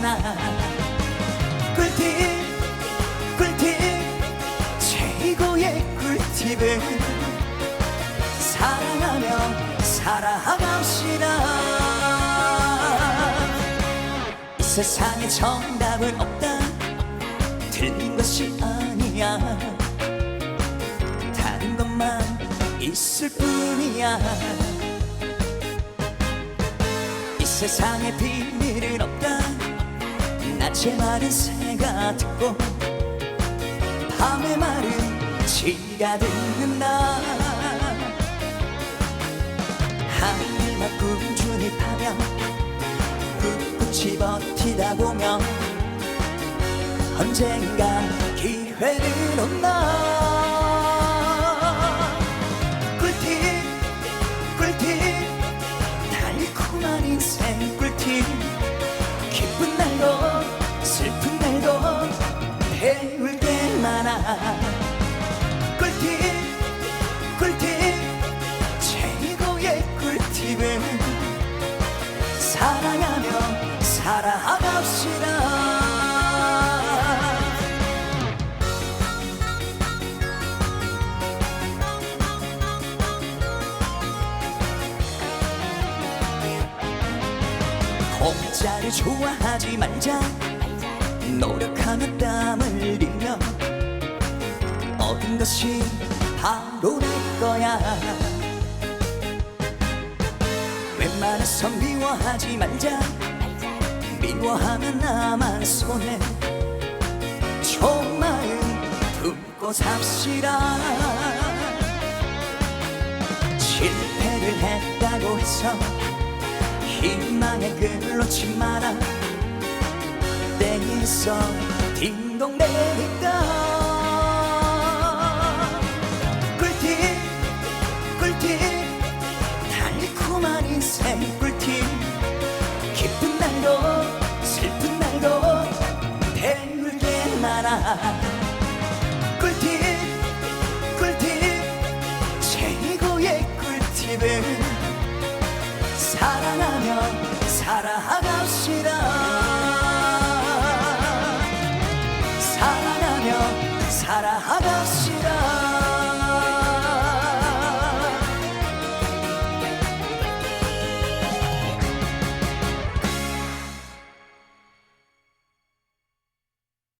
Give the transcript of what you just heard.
게 많아 꿀팁 꿀팁 최고의 꿀팁은 사랑하며 살아갑시다. 이 세상에 정답은 없다. 틀린 것이 아니야. 다른 것만 있을 뿐이야. 이 세상에 비밀은 없다 낮의 말은 새가 듣고 밤의 말은 지가 듣는다 하늘만 꾸준히 파며 꿋꿋이 버티다 보면 언젠간 기회는 온다 꿀팁 꿀팁 달콤한 인생 게 많아. 꿀팁 꿀팁. 최고의 꿀팁은 사랑하며 살아갑시다. 공짜를 좋아하지 말자. 노력하며 땀을 흘리며 것이 바로 내 거야. 웬만해서 미워하지 말자. 미워하면 나만 손해. 마음 품고 삽시다. 실패를 했다고 해서 희망의 끈 놓지 마라. 땡에서 딩동대니까 인생 꿀팁 기쁜 날도 슬픈 날도 배울 게 많아. 꿀팁 꿀팁 최고의 꿀팁은 사랑하며 살아갑